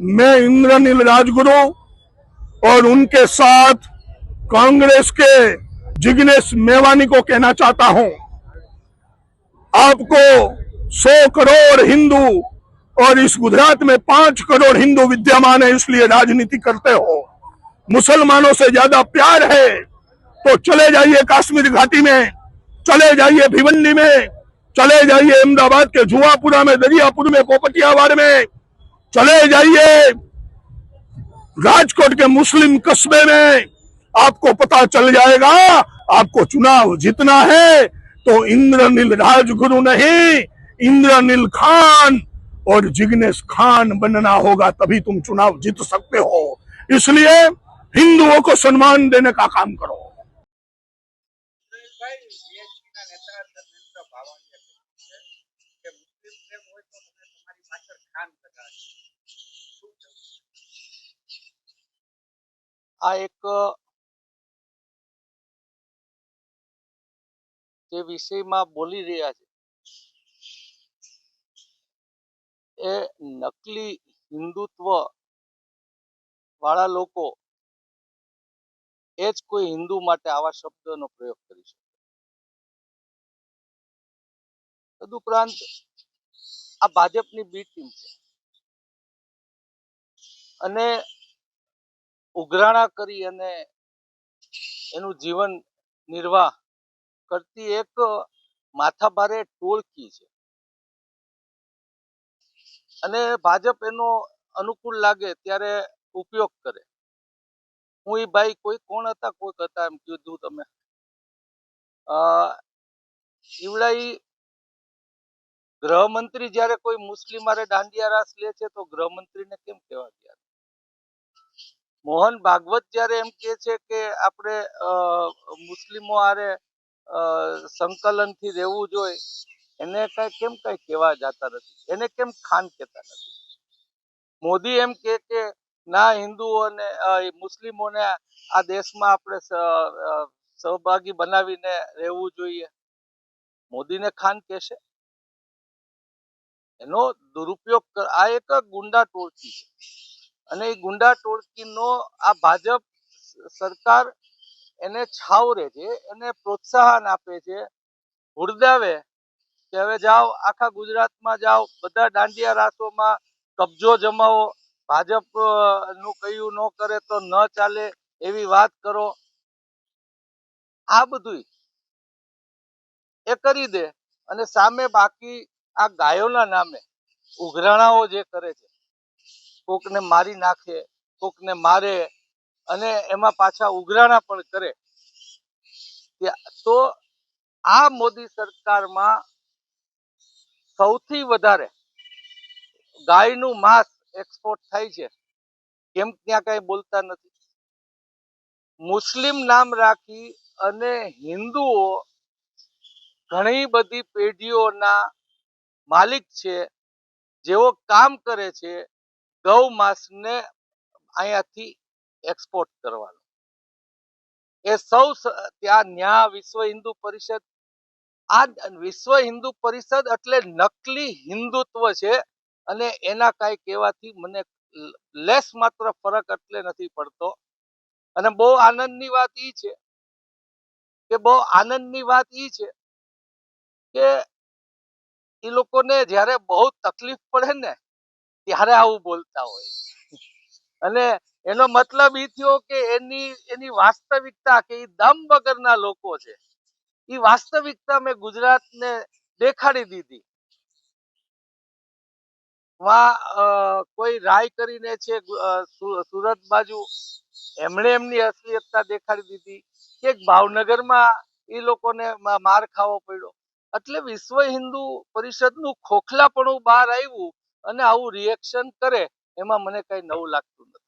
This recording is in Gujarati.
मैं इंद्रनील राजगुरु और उनके साथ कांग्रेस के जिग्नेश मेवानी को कहना चाहता हूँ। आपको सौ करोड़ हिंदू और इस गुजरात में पाँच करोड़ हिंदू विद्यमान है, इसलिए राजनीति करते हो। मुसलमानों से ज़्यादा प्यार है तो चले जाइए कश्मीर घाटी में, चले जाइए भिवंडी में चले जाइए अहमदाबाद के जुआपुरा में, दरियापुर में पोपटियावाड़ में। चले जाइए राजकोट के मुस्लिम कस्बे में। आपको पता चल जाएगा, आपको चुनाव जीतना है तो इंद्रनील राजगुरु नहीं, इंद्रनील खान और जिग्नेश खान बनना होगा, तभी तुम चुनाव जीत सकते हो। इसलिए हिंदुओं को सम्मान देने का काम करो। આ એક જે વિષયમાં બોલી રહ્યા છે. એ નકલી હિન્દુત્વ વાળા લોકો એ જ કોઈ હિન્દુ માટે આવા શબ્દનો પ્રયોગ કરી શકે. તદુપરાંત આ ભાજપની બી ટીમ છે. અને ઉઘરાણા કરી અને એનું જીવન નિર્વાહ કરતી એક માથાભારે ટોળકી છે. અને ભાજપ એનો અનુકૂળ લાગે ત્યારે ઉપયોગ કરે. હું એ ભાઈ કોઈ કોણ હતા? કોઈક હતા? એમ કીધું તમે. અ ઈવડા ઈ ગૃહમંત્રી જ્યારે કોઈ મુસ્લિમ મારે દાંડિયા રાસ લે છે તો ગૃહમંત્રીને કેમ કહેવા ગયા? મોહન ભાગવત જ્યારે એમ કહે છે કે આપણે મુસ્લિમો આરે સંકલનથી રહેવું જોઈએ, એને કઈ કેમ કઈ કહેવા જતા નથી? એને કેમ ખાન કહેતા નથી? મોદી એમ કે, ના, હિન્દુઓને મુસ્લિમોને આ દેશમાં આપણે સહભાગી બનાવીને રહેવું જોઈએ. મોદીને ખાન કહેશે? એનો દુરુપયોગ આ એક ગુંડા ટોળકી છે. અને એ ગુંડા ટોળકીનો આ ભાજપ સરકાર એને છાવરે છે, એને પ્રોત્સાહન આપે છે. હુરદાવે કે હવે જાઓ, આખા ગુજરાતમાં જાઓ, બધા દાંડિયા રાસોમાં કબજો જમાવો. ભાજપનું કહ્યું ન કરે તો ન ચાલે એવી વાત કરો. આ બધું એ કરી દે અને સામે બાકી આ ગાયોના નામે ઉઘરાણાઓ જે કરે છે કોકને મારી નાખે, કોકને મારે અને એમાં પાછા ઉઘરાણા પણ કરે. તો આ મોદી સરકારમાં સૌથી વધારે ગાયનું માંસ એક્સપોર્ટ થાય છે. કેમ ત્યાં કઈ બોલતા નથી. મુસ્લિમ નામ રાખી અને હિન્દુઓ ઘણી બધી પેઢીઓના માલિક છે, જેઓ કામ કરે છે ગૌ માંસને અહીંયાથી એક્સપોર્ટ કરવાનો. એ સૌ ત્યાં ન્યા વિશ્વ હિન્દુ પરિષદ, આ વિશ્વ હિન્દુ પરિષદ એટલે નકલી હિન્દુત્વ છે અને એના કાંઈ કહેવાથી મને લેસ માત્ર ફરક એટલે નથી પડતો. અને બહુ આનંદની વાત ઈ છે કે બહુ આનંદની વાત ઈ છે કે એ લોકોને જ્યારે બહુ તકલીફ પડે ને ત્યારે આવું બોલતા હોય. અને એનો મતલબ ઈ થયો કે એની એની વાસ્તવિકતા કે એ દમ વગરના લોકો છે. એ વાસ્તવિકતા મેં ગુજરાતને દેખાડી દીધી. કોઈ રાય કરીને છે સુરત બાજુ, એમણે એમની અસલિયતતા દેખાડી દીધી કે ભાવનગરમાં એ લોકોને માર ખાવો પડ્યો. એટલે વિશ્વ હિન્દુ પરિષદનું ખોખલાપણું બહાર આવ્યું અને આવું રિએક્શન કરે એમાં મને કઈ નવું લાગતું નથી.